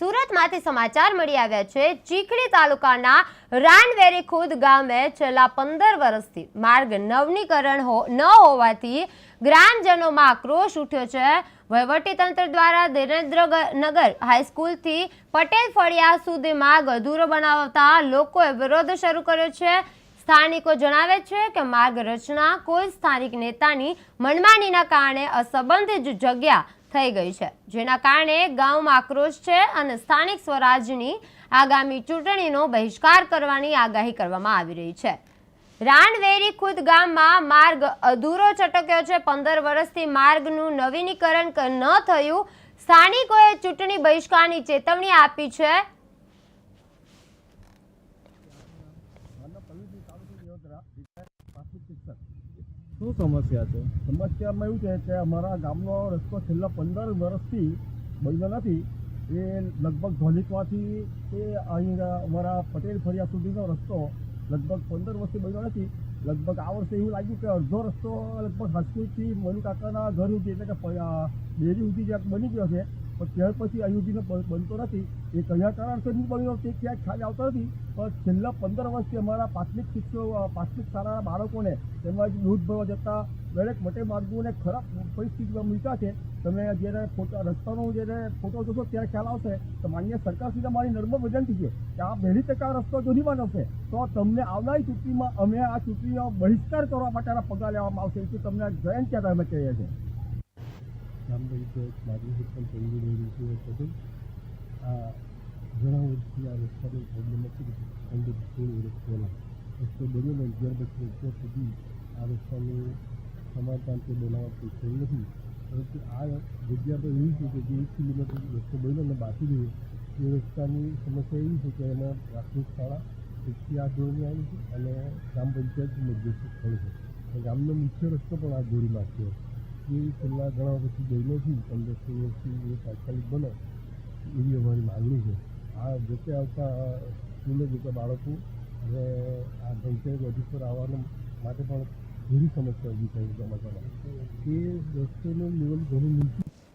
સુરતમાંથી સમાચાર મળી આવ્યા છે. ચીખલી તાલુકાના રાનવેરી ખુદ ગામે છેલ્લા પંદર વર્ષથી માર્ગ નવનીકરણ ન હોવાથી ગ્રામજનોમાં આક્રોશ ઉઠ્યો છે. વહીવટીતંત્ર દ્વારા દિનેન્દ્રનગર હાઈસ્કૂલથી પટેલ ફળિયા સુધી માર્ગ અધૂરો બનાવતા લોકોએ વિરોધ શરૂ કર્યો છે. સ્થાનિકો જણાવે છે કે માર્ગ રચના કોઈ સ્થાનિક નેતાની મનમાનીના કારણે અસંબંધિત જગ્યા થઈ ગઈ છે. જેના કારણે ગામમાં આક્રોશ છે અને સ્થાનિક સ્વરાજની આગામી ચૂંટણીનો બહિષ્કાર કરવાની આગાહી કરવામાં આવી રહી છે. રાણવેરી ખુદ ગામમાં માર્ગ અધૂરો ચટક્યો છે. પંદર વર્ષથી માર્ગનું નવીનીકરણ ન થયું. સ્થાનિકોએ ચૂંટણી બહિષ્કારની ચેતવણી આપી છે. શું સમસ્યા છે? સમસ્યામાં એવું છે કે અમારા ગામનો રસ્તો છેલ્લા પંદર વર્ષથી બન્યો નથી. એ લગભગ ધોલિકમાંથી એ અહીં અમારા પટેલ ફરિયા સુધીનો રસ્તો લગભગ પંદર વર્ષથી બન્યો નથી. લગભગ આ વર્ષે એવું લાગ્યું કે અડધો રસ્તો લગભગ હાઈસ્કૂલથી મનુ કાકાના ઘર સુધી એટલે કે ડેરી સુધી જ્યાં બની ગયો છે. પણ ત્યાર પછી અહીં બનતો નથી. એ કયા કારણસર નહીં બન્યો તે ક્યાંક ખ્યાલ આવતો નથી. પણ છેલ્લા પંદર વર્ષથી અમારા પ્રાથમિક શિક્ષકો પ્રાથમિક શાળાના બાળકોને તેમજ દૂધ ભરવા જતા દરેક મોટે માર્ગોને ખરાબ પરિસ્થિતિમાં મૂક્યા છે. તમે જ્યારે ફોટો, રસ્તાનો જ્યારે ફોટો જોશો ત્યારે ખ્યાલ આવશે તો માન્ય સરકાર સુધી મારી નર્મ વિનંતી છે. કે આ વહેલી ટકા રસ્તો જો નહીં બનાવશે તો તમને આવનારી ચૂંટણીમાં અમે આ ચૂંટણીનો બહિષ્કાર કરવા માટેના પગલાં લેવામાં આવશે. એ તમને જયંત ત્યાં અમે કહીએ છીએ. ગ્રામ પંચાયત માજી સરપંચ અંગુરી ઋષિભાઈ આ ઘણા વર્ષથી આ રસ્તાનો પ્રોબ્લેમ રસ્તો બન્યો ને અગિયાર વર્ષ અત્યાર સુધી આ રસ્તાનું કે બનાવવા થયું નથી પરંતુ આ જગ્યા પર એવી છે કે જે રસ્તો બન્યો અને બાકી રહ્યો એ રસ્તાની સમસ્યા એવી છે કે એમાં પ્રાથમિક શાળા એકથી આ ધોરણની આવી છે અને ગ્રામ પંચાયત મધ્યસ્થ સ્થળ છે ગામનો મુખ્ય રસ્તો પણ આ ધોરીમાં છે. એ છેલ્લા ઘણા પછી બન્યો છે પંદર સોળ વર્ષથી એ તાત્કાલિક બને. એવી અમારી માગણી છે. આ જેતે આવતા સ્કૂલે જતા બાળકો અને આ પંચાયત ઓફિસ પર આવવાના માટે પણ ઘણી સમસ્યા ઊભી થઈ છે એ રસ્તોનું લેવલ ઘણું નીચું